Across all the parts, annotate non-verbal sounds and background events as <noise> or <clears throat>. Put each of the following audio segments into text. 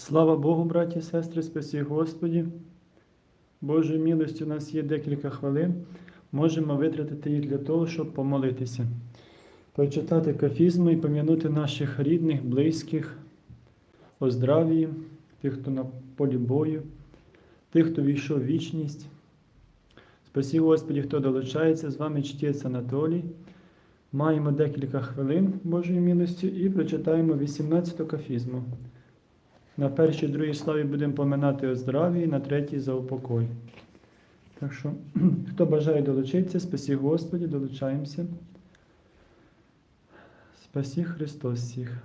Слава Богу, браті і сестри, спасі Господі. Божою милостю у нас є декілька хвилин. Можемо витратити їх для того, щоб помолитися, прочитати кафізму і пом'янути наших рідних, близьких, о здравії, тих, хто на полі бою, тих, хто війшов в вічність. Спасі Господі, хто долучається, з вами чтець Анатолій. Маємо декілька хвилин Божої милості і прочитаємо 18 кафізму. На першій другій славі будемо поминати о здравії, на третій за упокой. Так що, <clears throat> хто бажає долучитися, спасі Господі, долучаємося. Спасі Христос всіх.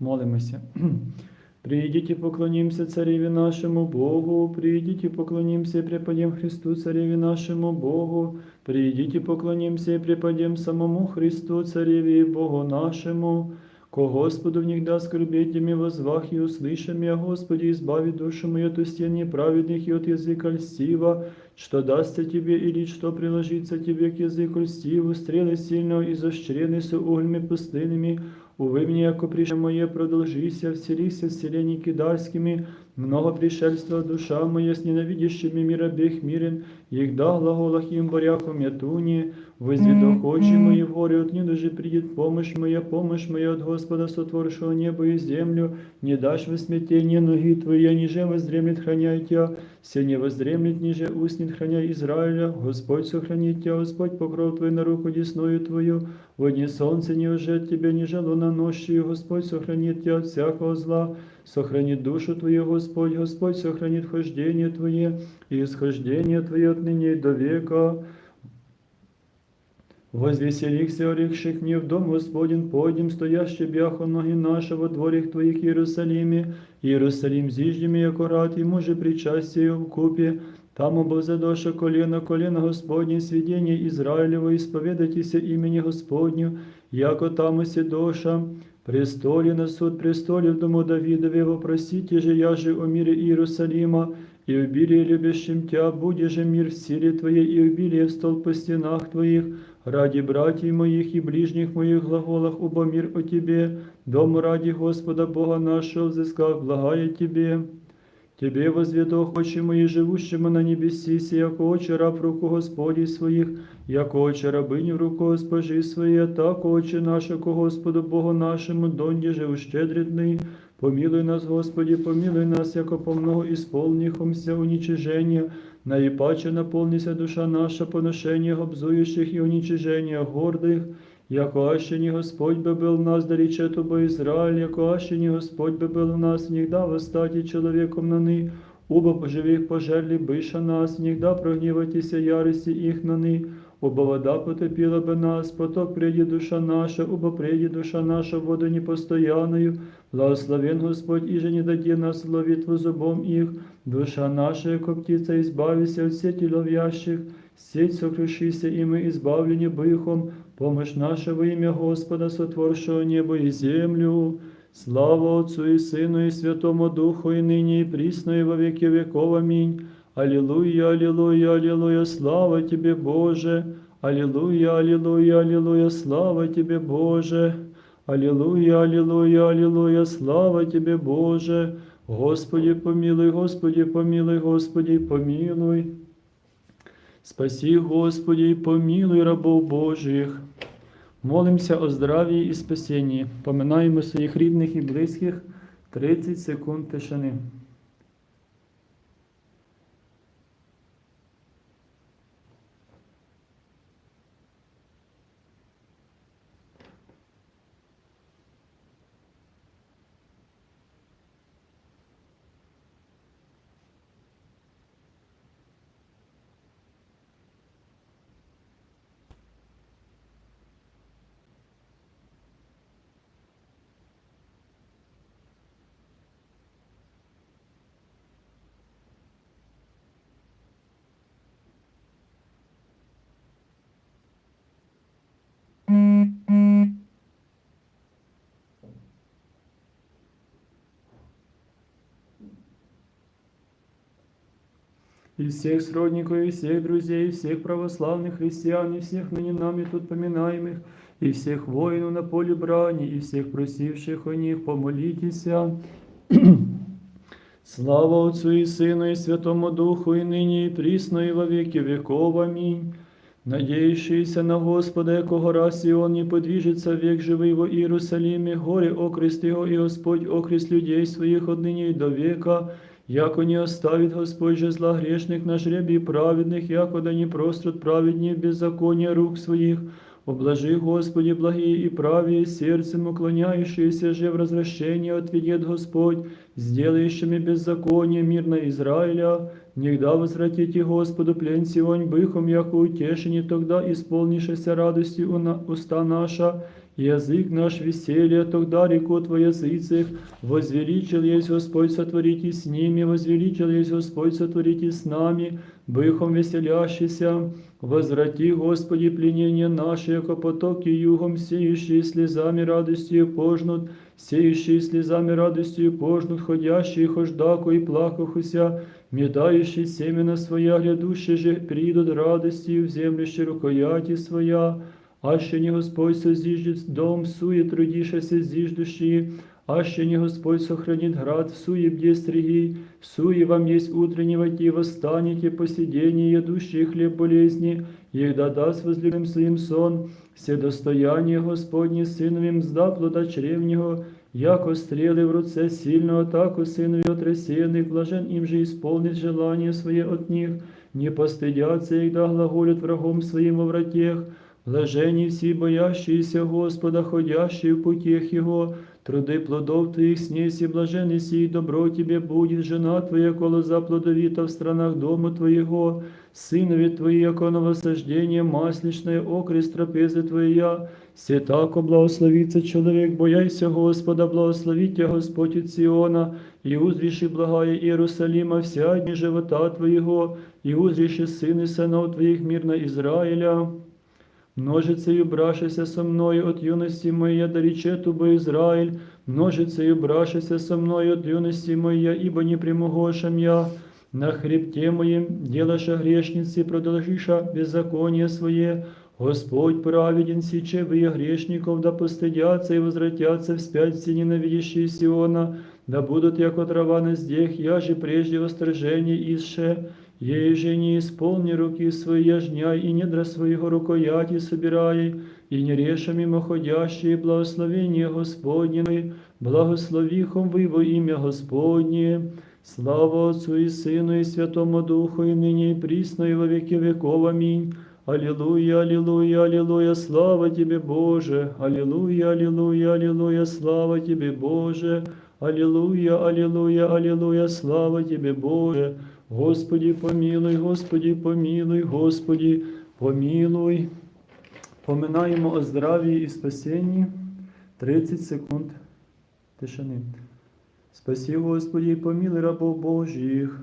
Молимося. <clears throat> Придите, поклонимся Цареві нашему Богу, придите, поклонимся и преподем Христу Цареві нашему Богу, придите, поклонимся и преподем самому Христу Цареві и Богу нашему, Ко Господу в них да скорбеть и возвах и услышим я, Господи, избави душу мою от устения праведных и от языка льстива, что дастся тебе или что приложится тебе к языку льстиву, стрелы сильного и защрены с углями пустынными, Увы мне, яко прише мое, продолжися, вселися вселении кидарскими, много пришельства душа моя с ненавидящими мир обеих мирен, егда глаголах им боряхом я туне, возведох очи мои в горе, от же придет помощь моя, помощь моя от Господа, сотворшего небо и землю, не дашь во смятение ноги твои, ниже воздремлет храняй тебя, все не воздремлет, ниже уснет храняй Израиля, Господь сохранит тебя, Господь покров твой на руку десною твою, во дни солнце не ужет тебя, ни луна ночью, Господь сохранит тебя от всякого зла, сохранит душу твою, Господь, Господь сохранит вхождение твое и исхождение твое отныне и до века. Возвеселихся, орехших мне в дом Господень, подним, стоящий бяхо ноги наши во дворях Твоих Иерусалиме, Иерусалим зиждеми, яко рад, и муже причастие в купе, там обозадоша колено, колено Господне, сведение Израилево, исповедайтеся имени Господню, яко там оседоша, престоле на суд престоле в дому Давидове, вопросите же я же о мире Иерусалима, и обилие любящим Тя, буде же мир в силе Твоей, и обилие в стол по стенах Твоих, ради братьев моих и ближних моих глаголах, убо мир о Тебе, дому ради Господа Бога нашего, взыскав благая Тебе. Тебе возведох очи мои, живущему на небеси, яко очи раб в руку Господи своих, яко очи рабыню в руку Госпожи своей, так очи наши ко Господу Богу нашему, донде же ущедритный. Помилуй нас, Господи, помилуй нас, яко по много исполнихомся уничижения, наипаче наполнися душа наша поношения обзующих и уничижения гордых, Яко аще не Господь би был в нас, да рече бо Израиль, яко аще не Господь би был в нас, нігда восстати человеком на ны, убо живих пожерли быша нас, нігда прогніватися ярості їх на ны, Оба вода потопила бы нас, поток прийде душа наша, убо прийде душа наша в воду непостоянную, благословен Господь, иже не даде нас ловитву зубом их, душа наша, яко птица, избавися от сети ловящих, сеть сокрушися, и мы избавлені быхом, помощь наша во имя Господа, сотворшего небо и землю. Слава Отцу и Сыну и Святому Духу, и ныне и присно, и во веки веков. Аминь. Аллилуйя, аллилуйя, аллилуйя, слава Тебе, Боже. Аллилуйя, аллилуйя, аллилуйя, слава Тебе, Боже. Аллилуйя, аллилуйя, аллилуйя, слава Тебе, Боже. Господи, помилуй, Господи, помилуй, Господи, помилуй. Спаси, Господи, помилуй рабов Божих. Молимося о здраві і спасінні. Поминаємо своїх рідних і близьких 30 секунд тишини. и всех сродников, и всех друзей, и всех православных христиан, и всех ныне нами тут поминаемых, и всех воинов на поле брани, и всех просивших о них, помолитеся. <clears throat> Слава Отцу и Сыну и Святому Духу, и ныне, и присно, и во веки веков. Аминь. Надеющийся на Господа, якого раз и Он не подвижется век живый во Иерусалиме, горе окрест Его, и Господь окрест людей своих отныне и до века, яко не оставит Господь же зла грешных на жребий праведных, яко да не прострут праведнее беззакония рук своих, Облажи, Господи, благие и правые, сердцем уклоняющиеся же в развращение отведет Господь, сделающими беззаконие мир на Израиля, Нігда возвратите Господу плен сионь быхом, яко утешение, тогда исполнишься радостью у на- уста наша, и язык наш веселье, тогда рекут во языцах, возвеличил есть Господь сотворите с ними, возвеличил есть Господь сотворите с нами, быхом веселящийся, возврати, Господи, пленение наше, яко потоки югом, сеющие слезами радостью пожнут, сеющие слезами радостью пожнут, ходящие хождаку и плакахуся, метающие семена своя, грядущие же придут радостью в землище рукояти своя, аще не Господь созиждет дом, суе трудишася зиждущие, аще не Господь сохранит град, в суе бде стриги, в суе вам есть утренний войти, восстанете, посидение, едущие хлеб болезни, егда даст возлюбим своим сон, все достояние Господне сыновим сда плода чревнего, яко стрелы в руце сильного, так у сынові отресенных, блажен им же исполнит желание свое от них, не постыдятся, егда глаголят врагом своим во вратех, Блажені всі боящиеся Господа, ходящие в путях Его, труды плодов Твоих снеси, блаженный сей, добро Тебе будет, жена Твоя, колоза плодовита в странах дома Твоего, сынови Твои, яко новосаждение масличное, окрест трапезы Твоя, все тако благословится человек, бояйся Господа, благословит Тебя Господь от Сиона, и узриши благая Иерусалима вся дни живота Твоего, и узриши сыны сынов Твоих мирно Израиля. Множицею брашися со мною от юности моей, да речету бы Израиль, множицею брашися со мною от юности моей, ибо не примогошам я. На хребте моем делаша грешницы, продолжиша беззаконие свое, Господь праведен, сече вы грешников, да постыдятся и возвратятся вспять все ненавидящие Сиона, да будут, яко трава на здех, я же прежде восторжение исше, Ей же не исполни руки свои яжня, и недра своего рукояти собирай, и не реша мимоходящие благословение Господне, благословихом вы во имя Господне. Слава Отцу и Сыну и Святому Духу, и ныне и присно, и во веки веков. Аминь. Аллилуйя, аллилуйя, аллилуйя, слава Тебе, Боже! Аллилуйя, аллилуйя, аллилуйя, слава Тебе, Боже! Аллилуйя, аллилуйя, аллилуйя, слава Тебе, Боже! Господи, помилуй, Господи, помилуй, Господи, помилуй. Поминаємо о здравії і спасенні 30 секунд тишини. Спаси, Господи, помилуй рабов Божих.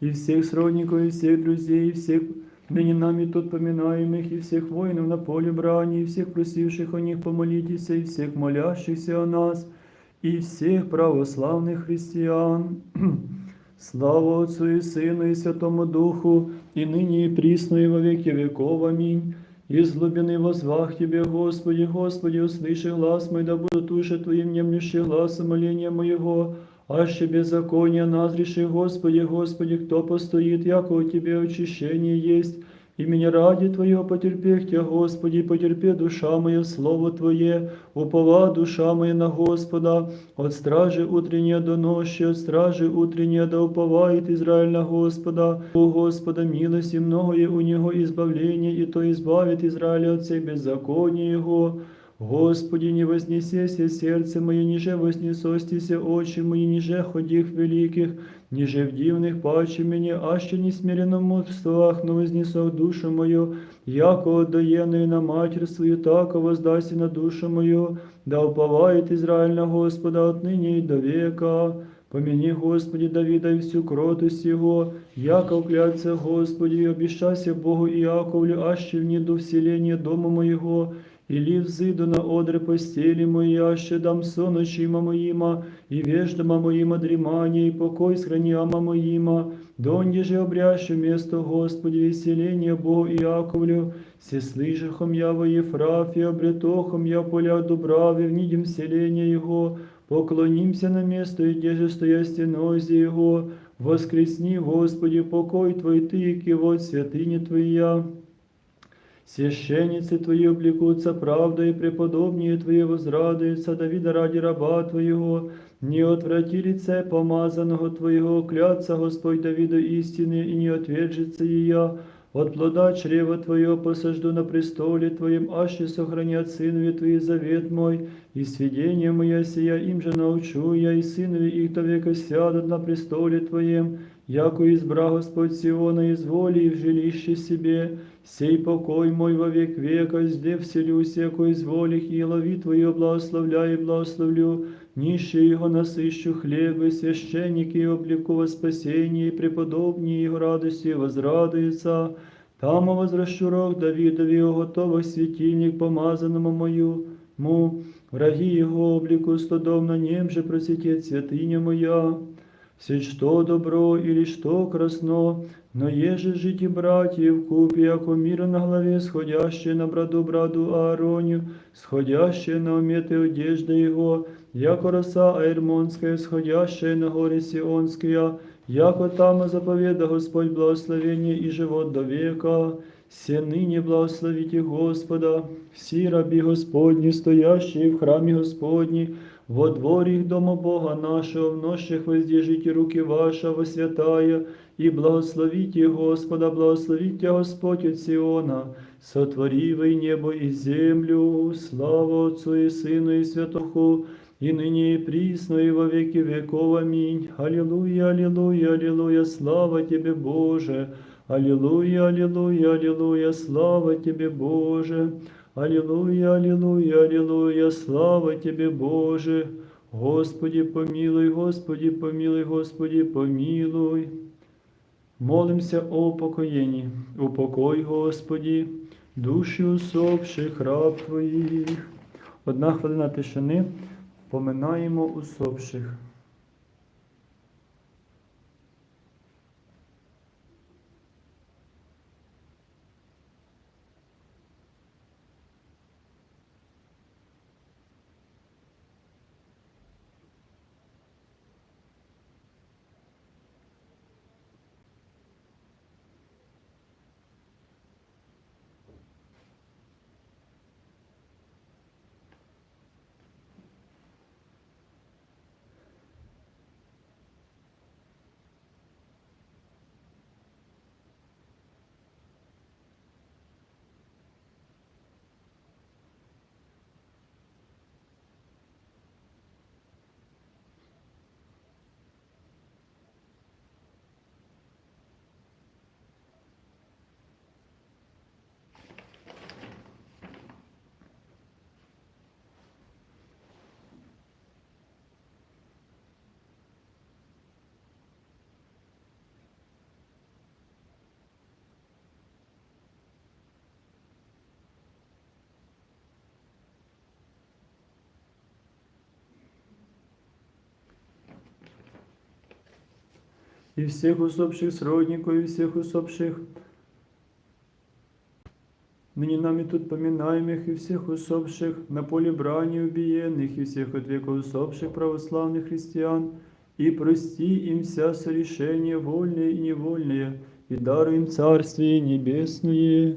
и всех сродников, и всех друзей, и всех ныне нами тут поминаемых, и всех воинов на поле брани, и всех просивших о них помолитесь, и всех молящихся о нас, и всех православных христиан. <clears throat> Слава Отцу и Сыну и Святому Духу, и ныне и присно, и во веки веков. Аминь. Из глубины возвах Тебе, Господи, Господи, услыши глаз мой, да будут уши Твоим внемлющие глаза моления моего, аще беззаконие назреши, Господи, Господи, кто постоит, яко у Тебе очищение есть, и меня ради Твоего потерпех Тебя, Господи, потерпи душа моя Слово Твое, упова душа моя на Господа, от стражи утренней до ночи, от стражи утренней да уповает Израиль на Господа, у Господа милости многое у Него избавление, и то избавит Израиля от всех беззакония Его, Господи, не вознесеся серце моє, ніже вознесостися очі мої, ніже ходіх великих, ніже в дивних паче мені, аще не смиренному в словах, но вознесох душу мою, яко отдаєною на матір свою, тако воздасі на душу мою, да уповает Израиль на Господа отныне и до века. Помяни, Господи, Давида и всю кротость Его, яко уклятся, Господи, и обещайся Богу Иаковлю, аще в ниду вселение дома моего, или взыду на одре постели моей, аще дам сон очима моима, и веждома моима дремание, и покой схраняма моима, донде же обрящу место Господи, веселение Богу Иаковлю, все слышахом я во Ефрафе, обретохом я в полях Дубраве, в нидем вселения Его, поклонимся на место, и где же стоя стенозе Его, воскресни, Господи, покой Твой Ты, и вот святыня Твоя. Священницы Твои облекутся правдой, и преподобнее Твои возрадуются, Давида ради раба Твоего, не отврати лице помазанного Твоего, клятся Господь Давиду истины, и не отвержется ее. От плода чрева Твоего посажду на престоле Твоем, аще сохранят сынове Твои завет мой, и сведения моя сия им же научу я, и сынове их до века сядут на престоле Твоем, яко избра Господь Сиона из воли и в жилище себе, сей покой мой во век века, зде вселюсь, яко из волих, и лови Твою благословляю и благословлю, нищие его насыщу хлебы, священники и облеку во спасение, и преподобнее его радостью возрадуются. Там возвращу рог Давидові, готових светильник помазанному мою, му, враги его облику стодом на нем же просветит святыня моя. Все что добро или что красно, но еже жить и братьев купе, яко мира на главе, сходящее на браду браду Аароню, сходящее на уметы одежда его, яко роса Аэрмонская, сходящая на горе Сионская, яко там заповеда Господь благословение и живот до века. Все ныне благословите Господа, всі рабі Господні, стоящие в храмі Господні, во дворі дома Бога нашего, в нощах воздержите руки ваша во святая, и благословите Господа, благословите Господь от Сиона, сотворивый небо и землю, слава Отцу и Сыну и Святоху, и ныне и присно, и во веки веков. Аминь. Аллилуйя, аллилуйя, аллилуйя, слава Тебе, Боже. Аллилуйя, аллилуйя, аллилуйя, слава Тебе, Боже. Аллилуйя, аллилуйя, аллилуйя, слава Тебе, Боже. Господи, помилуй, Господи, помилуй, Господи, помилуй. Молимся о упокоєнні. Упокой, Господі, душі усопших раб Твоїх. Одна хвилина тишини. Поминаємо усопших. и всех усопших сродников, и всех усопших ныне нами тут поминаемых, и всех усопших на поле брани убиенных, и всех от века усопших православных христиан, и прости им вся сорешения вольные и невольные, и даруй им Царствие Небесное.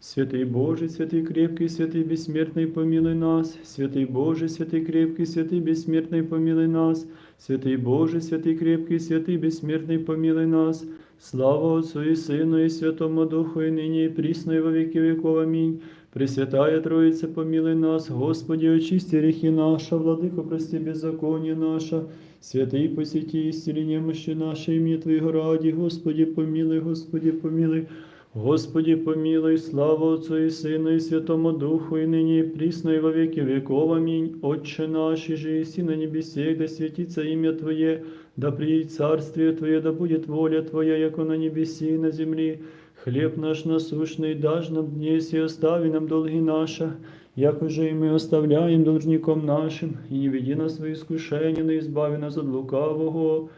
Святый Божий, святый крепкий, святый бессмертный, помилуй нас. Святый Божий, святый крепкий, святый бессмертный, помилуй нас. Святий Боже, святий крепкий, святий безсмертний, помилуй нас, слава Отцу і Сину, і Святому Духу, і нині, і прісно, і во віки віков. Амінь. Пресвятая Троїця, помилуй нас, Господі, очисти ріхи наша, владико, прости, беззаконня наша, святий посіті, істині немощі наші, ім'я Твоєго раді, Господі помилуй, Господі помилуй. Господи, помилуй, слава Отцу и Сыну и Святому Духу, и ныне и присно, и во веки веков. Аминь. Отче наш, и же еси на небесе, да светится имя Твое, да приедет царствие Твое, да будет воля Твоя, яко на небеси и на земли. Хлеб наш насущный дашь нам днесь, и остави нам долги наши, як уже и мы оставляем должником нашим, и не веди нас в искушение, но избави нас от лукавого.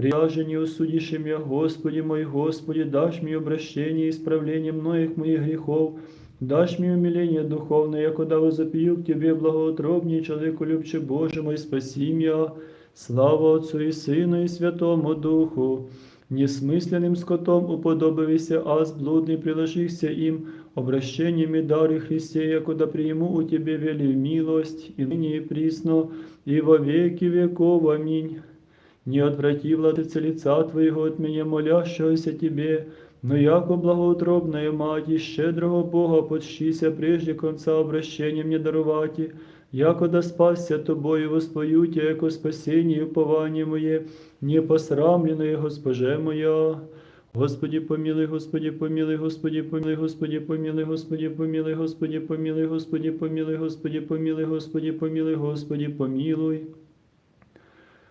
Пряже не осудишь меня, Господи мой, Господи, дашь мне обращение и исправление многих моих грехов, дашь мне умиление духовное, я когда возопью к Тебе, благоутробней человеку любче Боже мой, спаси меня. Слава Отцу и Сыну и Святому Духу. Несмысленным скотом уподобився, аз блудный приложихся им, обращениями дары Христе, якуда приму у Тебе вели милость, и ныне и присно, и во веки веков. Аминь. Не отврати, владыце, лица Твоего от меня, молящегося Тебе, но яко благоутробная мать, и щедрого Бога, почтися прежде конца обращения мне даровати, яко да спасся Тобою воспою Тя, яко спасение и упование мое, не посрамленное Госпоже моя. Господи, помилуй, Господи, помилуй, Господи, помилуй, Господи, помилуй, Господи, помилуй, Господи, помилуй, Господи, помилуй, Господи, помилуй, Господи, помилуй, Господи, помилуй.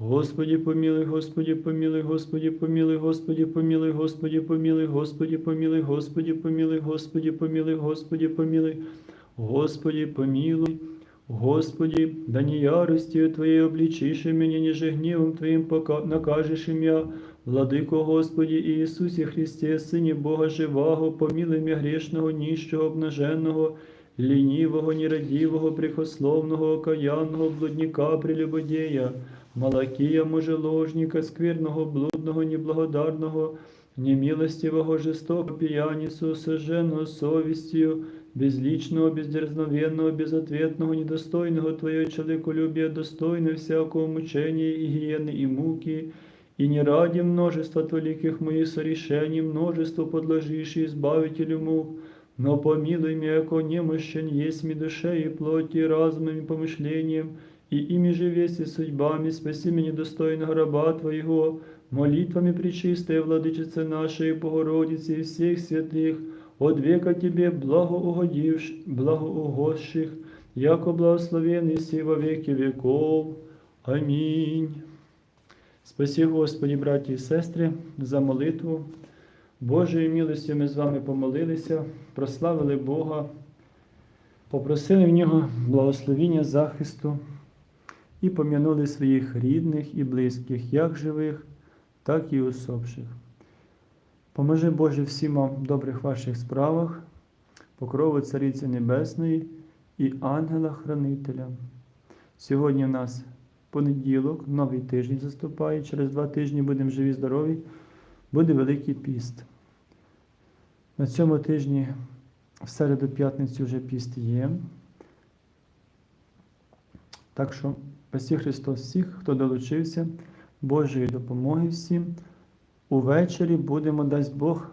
Господи, помилуй, Господи, помилуй, Господи, помилуй, Господи, помилуй, Господи, помилуй, Господи, помилуй, Господи, помилуй, Господи, помилуй, Господи, помилуй, Господи, помилуй, Господи, да не яростью Твоей обличишь меня, ниже гневом Твоим накажешь меня, Владыко Господи Иисусе Христе, Сыне Бога живого, помилуй меня грешного, нищого, обнаженного, лінівого, нерадивого, прихословного, окаянного, блудника, прелюбодея, Малакія, мужеложника, скверного, блудного, неблагодарного, немилостивого, жестокого, пьяницу, сожженного совестью, безличного, бездерзновенного, безответного, недостойного Твоего человеколюбия, достойно всякого мучения и гиены и муки, и не ради множества Твоих моих сорешений, множество подложишь и избавителю мук, но помилуй меня, яко немощен есть ми душе и плоти, разумом и помышлением, и ими же веси судьбами, спаси меня достойного раба Твоего, молитвами пречистая владычица нашей Богородицы и всех святых, от века Тебе благоугодивш, благоугодших, яко благословенный си во веки веков. Аминь. Спасі, Господі, браті і сестри, за молитву. Божою милостю ми з вами помолилися, прославили Бога, попросили в нього благословіння захисту і пом'янули своїх рідних і близьких, як живих, так і усопших. Поможи Боже всім вам добрих ваших справах, покрову Цариці Небесної і ангела-хранителя. Сьогодні в нас понеділок, новий тиждень заступає, через два тижні будемо живі, здорові, буде Великий піст. На цьому тижні в середу п'ятницю вже піст є. Так що спасі Христос всіх, хто долучився, Божої допомоги всім. Увечері будемо, дасть Бог,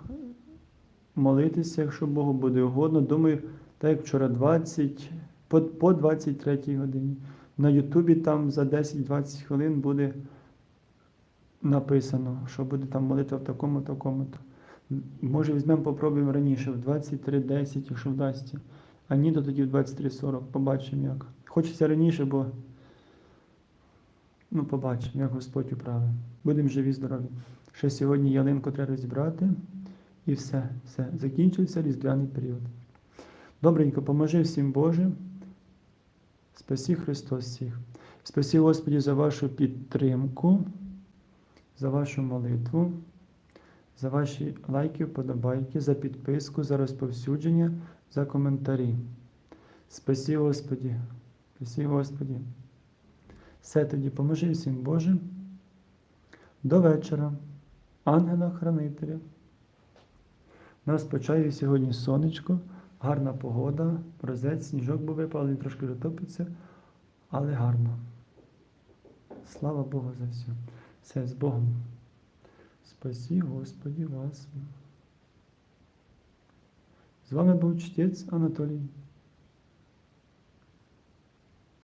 молитися, якщо Богу буде угодно. Думаю, так як вчора 20, по, по 23 годині. На Ютубі там за 10-20 хвилин буде написано, що буде там молитва в такому, такому-то. Може, візьмемо, попробуємо раніше, в 23.10, якщо вдасться. А ні, то тоді в 23.40. Побачимо як. Хочеться раніше, бо ну, побачимо, як Господь управив. Будемо живі, здорові. Ще сьогодні ялинку треба розібрати. І все, все. Закінчився різдвяний період. Добренько, поможи всім Боже. Спасі Христос всіх. Спасі Господі за вашу підтримку, за вашу молитву, за ваші лайки, вподобайки, за підписку, за розповсюдження, за коментарі. Спасі Господі, спасі Господі. Все тоді поможи всім Боже. До вечора. ангела-хранителя. Нас почає сьогодні сонечко, гарна погода, морозець, сніжок був випав, він трошки вже топиться, але гарно. Слава Богу за все. Все з Богом. Спасі, Господі, вас. З вами був чтець Анатолій.